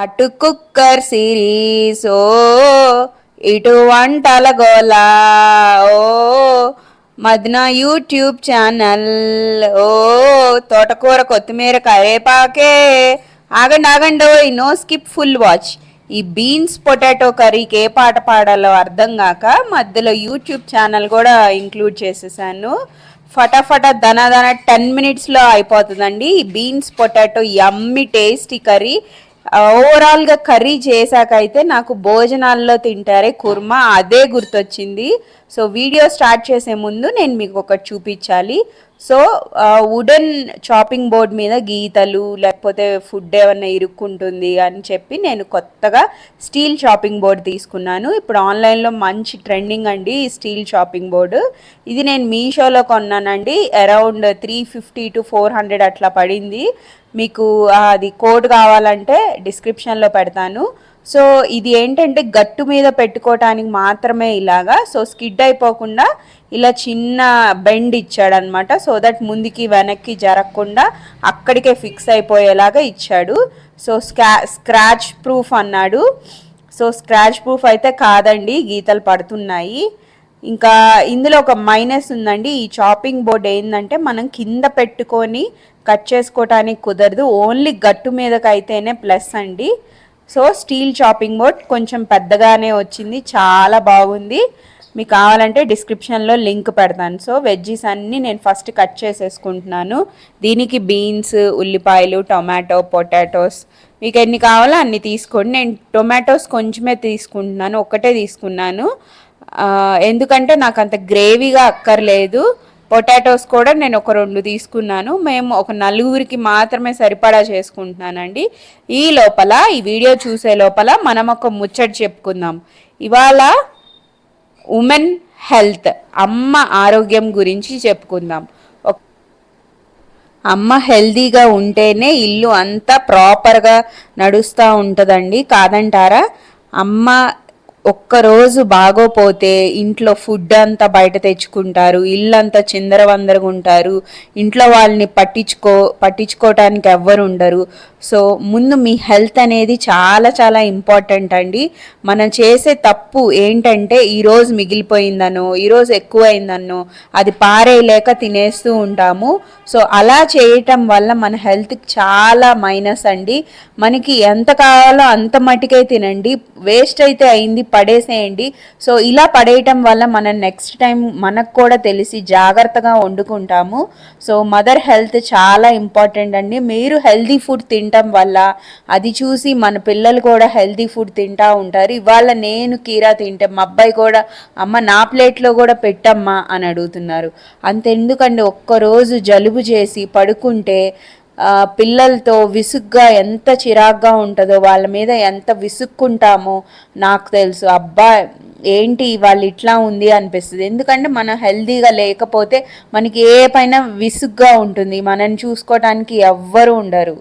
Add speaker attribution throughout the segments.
Speaker 1: అటు cooker series ఓ ఇటు వంటల గోలా ఓ మదన యూట్యూబ్ ఛానల్ ఓ తోటకూర కొత్తిమీర కరేపాకే. ఆగండి ఆగండి oh no skip full watch. ఈ బీన్స్ పొటాటో కర్రీకి ఏ పాట పాడాలో అర్థం కాక మధ్యలో యూట్యూబ్ ఛానల్ కూడా ఇంక్లూడ్ చేసేసాను. ఫటాఫట దన దన టెన్ మినిట్స్లో అయిపోతుందండి. ఈ beans potato yummy tasty curry. ఓవరాల్గా కర్రీ చేశాక అయితే నాకు భోజనాల్లో తింటారే కుర్మా అదే గుర్తొచ్చింది. సో వీడియో స్టార్ట్ చేసే ముందు నేను మీకు ఒకటి చూపించాలి. సో వుడెన్ చాపింగ్ బోర్డ్ మీద గీతలు లేకపోతే ఫుడ్ ఏమన్నా ఇరుక్కుంటుంది అని చెప్పి నేను కొత్తగా స్టీల్ చాపింగ్ బోర్డ్ తీసుకున్నాను. ఇప్పుడు ఆన్లైన్లో మంచి ట్రెండింగ్ అండి ఈ స్టీల్ చాపింగ్ బోర్డు ఇది నేను మీషోలో కొన్నానండి. Around three fifty to four hundred అట్లా పడింది. మీకు అది కోడ్ కావాలంటే డిస్క్రిప్షన్లో పెడతాను. సో ఇది ఏంటంటే గట్టు మీద పెట్టుకోవటానికి మాత్రమే ఇలాగా సో స్కిడ్ అయిపోకుండా ఇలా చిన్న బెండ్ ఇచ్చాడనమాట. సో దట్ ముందుకి వెనక్కి జరగకుండా అక్కడికే ఫిక్స్ అయిపోయేలాగా ఇచ్చాడు. సో స్క్రా స్క్రాచ్ ప్రూఫ్ అన్నాడు. సో స్క్రాచ్ ప్రూఫ్ అయితే కాదండి గీతలు పడుతున్నాయి. ఇంకా ఇందులో ఒక మైనస్ ఉందండి ఈ చాపింగ్ బోర్డ్ ఏంటంటే మనం కింద పెట్టుకొని కట్ చేసుకోవటానికి కుదరదు. ఓన్లీ గట్టు మీదకైతేనే అయితేనే ప్లస్ అండి. సో స్టీల్ చాపింగ్ బోర్డ్ కొంచెం పెద్దగానే వచ్చింది చాలా బాగుంది. మీకు కావాలంటే డిస్క్రిప్షన్లో లింక్ పెడతాను. సో వెజ్జీస్ అన్నీ నేను ఫస్ట్ కట్ చేసేసుకుంటున్నాను. దీనికి బీన్స్ ఉల్లిపాయలు టొమాటో పొటాటోస్ మీకు ఎన్ని కావాలో అన్ని తీసుకోండి. నేను టొమాటోస్ కొంచెమే తీసుకుంటున్నాను ఒక్కటే తీసుకున్నాను. ఎందుకంటే నాకు అంత గ్రేవీగా అక్కర్లేదు. పొటాటోస్ కూడా నేను ఒక రెండు తీసుకున్నాను. మేము ఒక నలుగురికి మాత్రమే సరిపడా చేసుకుంటున్నానండి. ఈ లోపల ఈ వీడియో చూసే లోపల మనం ఒక ముచ్చట చెప్పుకుందాం. ఇవాళ ఉమెన్ హెల్త్ అమ్మ ఆరోగ్యం గురించి చెప్పుకుందాం. అమ్మ హెల్దీగా ఉంటేనే ఇల్లు అంతా ప్రాపర్గా నడుస్తూ ఉంటుందండి కాదంటారా? అమ్మ ఒక్కరోజు బాగోపోతే ఇంట్లో ఫుడ్ అంతా బయట తెచ్చుకుంటారు ఇల్లంతా చిందరవందరగా ఉంటారు ఇంట్లో వాళ్ళని పట్టించుకో పట్టించుకోవటానికి ఎవ్వరు ఉండరు సో ముందు మీ హెల్త్ అనేది చాలా చాలా ఇంపార్టెంట్ అండి. మనం చేసే తప్పు ఏంటంటే ఈరోజు మిగిలిపోయిందనో ఈరోజు ఎక్కువైందనో అది పారేయలేక తినేస్తూ ఉంటాము. సో అలా చేయటం వల్ల మన హెల్త్కి చాలా మైనస్ అండి. మనకి ఎంత కావాలో అంత మటుకే తినండి. వేస్ట్ అయితే అయింది పడేసేయండి. సో ఇలా పడేయటం వల్ల మనం నెక్స్ట్ టైం మనకు కూడా తెలిసి జాగ్రత్తగా వండుకుంటాము. సో మదర్ హెల్త్ చాలా ఇంపార్టెంట్ అండి. మీరు హెల్దీ ఫుడ్ తినటం వల్ల అది చూసి మన పిల్లలు కూడా హెల్దీ ఫుడ్ తింటా ఉంటారు. ఇవాళ నేను కీరా తింటే మా అబ్బాయి కూడా అమ్మ నా ప్లేట్లో కూడా పెట్టమ్మా అని అడుగుతున్నారు. అంతెందుకండి ఒక్కరోజు జలుబు చేసి పడుకుంటే పిల్లలతో విసుగ్గా ఎంత చిరాగ్గా ఉంటుందో వాళ్ళ మీద ఎంత విసుక్కుంటామో నాకు తెలుసు. అబ్బా ఏంటి వాళ్ళు ఇట్లా ఉంది అనిపిస్తుంది. ఎందుకంటే మనం హెల్దీగా లేకపోతే మనకి ఏ పైన విసుగ్గా ఉంటుంది. మనని చూసుకోవటానికి ఎవ్వరు ఉండరు.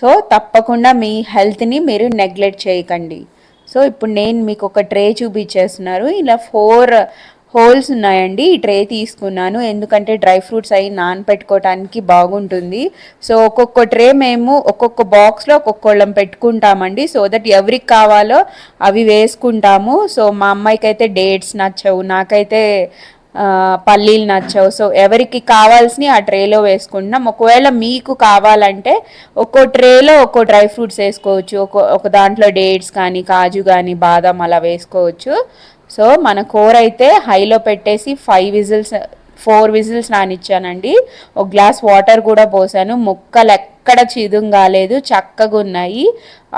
Speaker 1: సో తప్పకుండా మీ హెల్త్ని మీరు నెగ్లెక్ట్ చేయకండి. సో ఇప్పుడు నేను మీకు ఒక ట్రే చూపించేస్తున్నారు. ఇలా ఫోర్ హోల్స్ ఉన్నాయండి. ఈ ట్రే తీసుకున్నాను. ఎందుకంటే డ్రై ఫ్రూట్స్ అవి నానపెట్టుకోవటానికి బాగుంటుంది. సో ఒక్కొక్క ట్రే మేము ఒక్కొక్క బాక్స్లో ఒక్కొక్కళ్ళం పెట్టుకుంటామండి. సో దట్ ఎవరికి కావాలో అవి వేసుకుంటాము. సో మా అమ్మాయికి అయితే డేట్స్ నచ్చవు. నాకైతే పల్లీలు నచ్చవు. సో ఎవరికి కావాల్సినవి ఆ ట్రేలో వేసుకుంటున్నాం. ఒకవేళ మీకు కావాలంటే ఒక్కో ట్రేలో ఒక్కో డ్రై ఫ్రూట్స్ వేసుకోవచ్చు. ఒక ఒక దాంట్లో డేట్స్ కానీ కాజు కానీ బాదం అలా వేసుకోవచ్చు. సో మన కూర అయితే హైలో పెట్టేసి ఫైవ్ విజిల్స్ ఫోర్ విజిల్స్ నానిచ్చానండి ఒక గ్లాస్ వాటర్ కూడా పోసాను. ముక్కలు ఎక్కడ చిదుం కాలేదు చక్కగా ఉన్నాయి.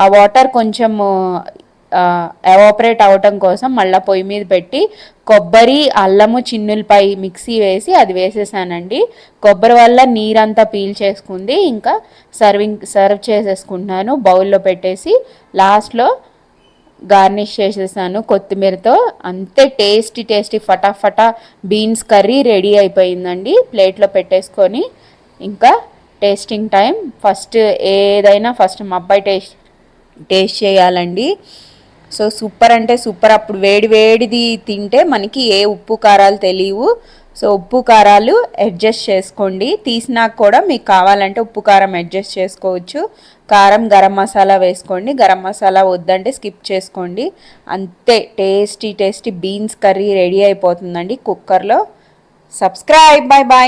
Speaker 1: ఆ వాటర్ కొంచెం ఎవాపరేట్ అవటం కోసం మళ్ళీ పొయ్యి మీద పెట్టి కొబ్బరి అల్లము చిన్నులపై మిక్సీ వేసి అది వేసేసానండి. కొబ్బరి వల్ల నీరంతా పీల్ చేసుకుంది. ఇంకా సర్వింగ్ సర్వ్ చేసేసుకుంటున్నాను. బౌల్లో పెట్టేసి లాస్ట్లో గార్నిష్ చేసేసాను. కొత్తిమీరతో అంతే టేస్టీ టేస్టీ ఫటాఫటా బీన్స్ కర్రీ రెడీ అయిపోయిందండి. ప్లేట్లో పెట్టేసుకొని ఇంకా టేస్టింగ్ టైం ఫస్ట్ ఏదైనా ఫస్ట్ మా అబ్బాయి టేస్ట్ టేస్ట్ చేయాలండి. సో సూపర్ అంటే సూపర్ అప్పుడు వేడి వేడిది తింటే మనకి ఏ ఉప్పు కారాలు తెలియవు. సో ఉప్పు కారాలు అడ్జస్ట్ చేసుకోండి. తీసినాక కూడా మీకు కావాలంటే ఉప్పు కారం అడ్జస్ట్ చేసుకోవచ్చు. కారం గరం మసాలా వేసుకోండి. గరం మసాలా వద్దంటే స్కిప్ చేసుకోండి. అంతే tasty tasty beans curry ready అయిపోతుందండి కుక్కర్లో. Subscribe bye bye